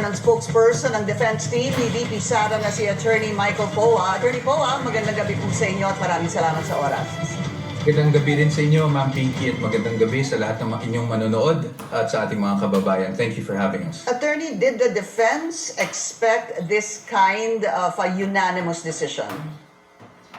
kanina ng spokesperson ng defense team ni VP Sara na si Attorney Michael Poa. Attorney Poa, magandang gabi po sa inyo at maraming salamat sa oras. Magandang gabi rin sa inyo, Ma'am Pinky, at magandang gabi sa lahat ng mga inyong manonood at sa ating mga kababayan. Thank you for having us. Attorney, did the defense expect this kind of a unanimous decision?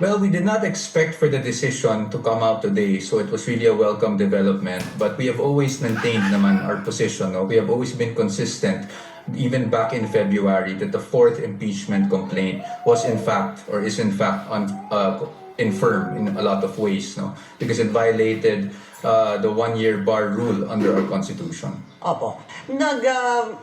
Well, we did not expect for the decision to come out today, so it was really a welcome development. But we have always maintained naman our position. No? We have always been consistent, even back in February, that the fourth impeachment complaint was in fact, or is in fact, on, uh, infirm in a lot of ways, no? because it violated uh, the one-year bar rule under our constitution. Opo. Nag, ah,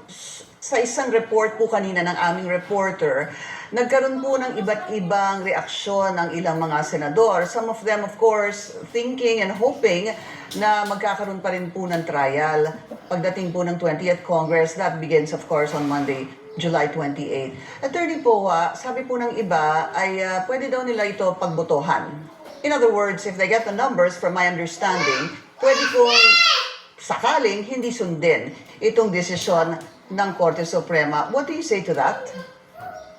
sa isang report po kanina ng aming reporter, nagkaroon po ng iba't ibang reaksyon ng ilang mga senador. Some of them, of course, thinking and hoping na magkakaroon pa rin po ng trial pagdating po ng 20th Congress. That begins, of course, on Monday, July 28. Attorney Poa, sabi po ng iba ay ah, pwede daw nila ito pagbotohan. In other words, if they get the numbers, from my understanding, pwede pong sakaling hindi sundin itong desisyon ng Korte Suprema. What do you say to that?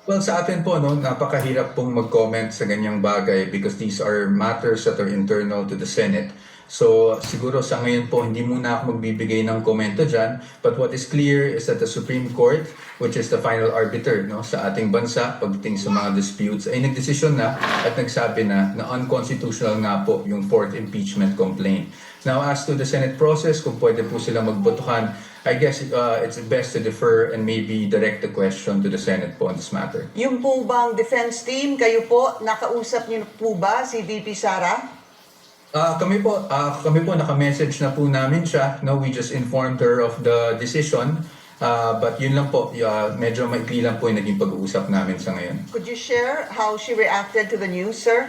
Well, sa atin po, no, napakahirap pong mag-comment sa ganyang bagay because these are matters that are internal to the Senate. So, siguro sa ngayon po, hindi muna ako magbibigay ng komento dyan. But what is clear is that the Supreme Court, which is the final arbiter no, sa ating bansa pagdating sa mga disputes, ay nagdesisyon na at nagsabi na na unconstitutional nga po yung fourth impeachment complaint. Now, as to the Senate process, kung pwede po sila magbotohan, I guess uh, it's best to defer and maybe direct the question to the Senate po on this matter. Yung po bang defense team, kayo po, nakausap niyo po ba si VP Sara? Ah, kami po, ah, kami po naka-message na po namin siya. No, we just informed her of the decision. Ah, but yun lang po, ah, medyo maikli lang po yung naging pag-uusap namin sa ngayon. Could you share how she reacted to the news, sir?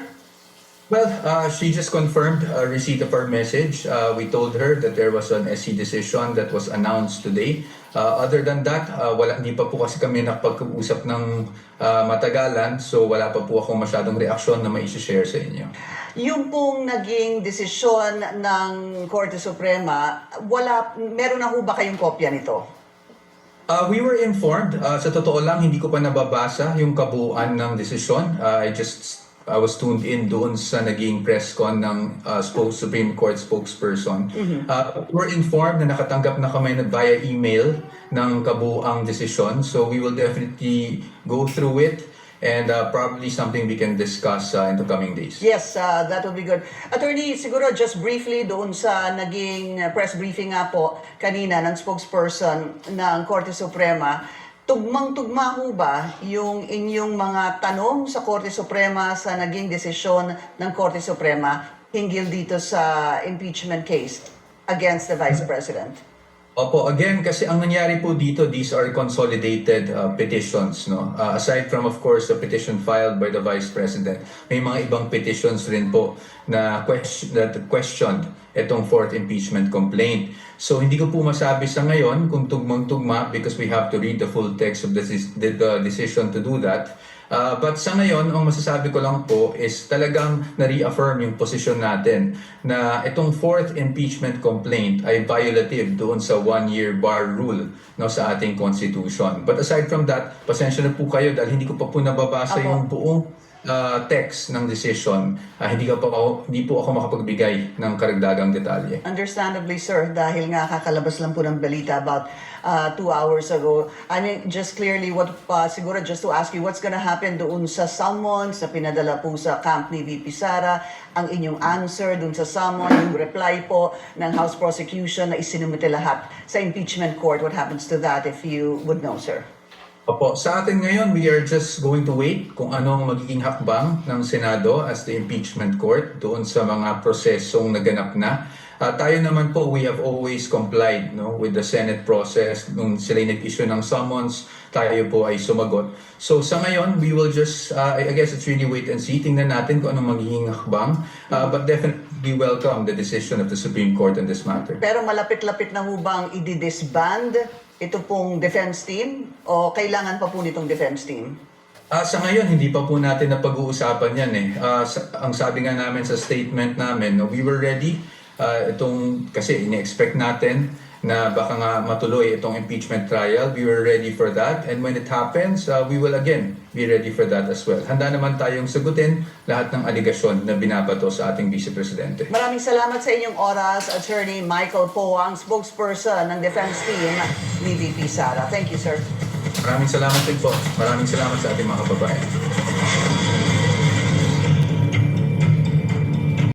Well, uh, she just confirmed uh, receipt of our message. Uh, we told her that there was an SC decision that was announced today. Uh, other than that, uh, wala, hindi pa po kasi kami nakapag-usap ng uh, matagalan, so wala pa po akong masyadong reaksyon na mai-share sa inyo. Yung pong naging desisyon ng Korte Suprema, wala, meron na ho ba kayong kopya nito? Uh, we were informed. Uh, sa totoo lang, hindi ko pa nababasa yung kabuuan ng desisyon. Uh, I just I was tuned in doon sa naging press con ng uh, spoke, Supreme Court spokesperson. Uh, we were informed na nakatanggap na kami na via email ng kabuuang desisyon. So we will definitely go through it and uh, probably something we can discuss uh, in the coming days. Yes, uh, that would be good. Attorney, siguro just briefly doon sa naging uh, press briefing nga po kanina ng spokesperson ng Korte Suprema, tugmang-tugma ho ba yung inyong mga tanong sa Korte Suprema sa naging desisyon ng Korte Suprema hinggil dito sa impeachment case against the Vice President? Opo, again, kasi ang nangyari po dito, these are consolidated uh, petitions. No? Uh, aside from, of course, the petition filed by the Vice President, may mga ibang petitions rin po na question, that questioned itong fourth impeachment complaint. So, hindi ko po masabi sa ngayon kung tugmang-tugma because we have to read the full text of the, the, decision to do that. Uh, but sa ngayon, ang masasabi ko lang po is talagang na-reaffirm yung posisyon natin na itong fourth impeachment complaint ay violative doon sa one-year bar rule no, sa ating constitution. But aside from that, pasensya na po kayo dahil hindi ko pa po nababasa Apo. yung buong uh, text ng decision. Ah, hindi, ka pa ako, hindi po ako makapagbigay ng karagdagang detalye. Understandably, sir, dahil nga kakalabas lang po ng balita about uh, two hours ago. I mean, just clearly, what uh, siguro just to ask you, what's gonna happen doon sa summons na pinadala po sa camp ni VP Sara, ang inyong answer doon sa summon, yung reply po ng House Prosecution na isinumite lahat sa impeachment court. What happens to that if you would know, sir? Opo, sa atin ngayon, we are just going to wait kung anong magiging hakbang ng Senado as the impeachment court doon sa mga prosesong naganap na. Ah, tayo naman po, we have always complied no, with the Senate process. Nung sila nag-issue ng summons, tayo po ay sumagot. So sa ngayon, we will just, ah, I guess it's really wait and see. Tingnan natin kung anong magiging hakbang. Ah, but definitely we welcome the decision of the Supreme Court on this matter. Pero malapit-lapit na ho bang i-disband ito pong defense team o kailangan pa po nitong defense team? Ah, sa ngayon, hindi pa po natin na pag-uusapan yan eh. Ah, sa- ang sabi nga namin sa statement namin, no, we were ready. Ah, itong, kasi ini-expect natin na baka nga matuloy itong impeachment trial. We were ready for that. And when it happens, uh, we will again be ready for that as well. Handa naman tayong sagutin lahat ng aligasyon na binabato sa ating Vice Presidente. Maraming salamat sa inyong oras, Attorney Michael Poe, ang spokesperson ng defense team ni VP Sara. Thank you, sir. Maraming salamat din po. Maraming salamat sa ating mga kababayan.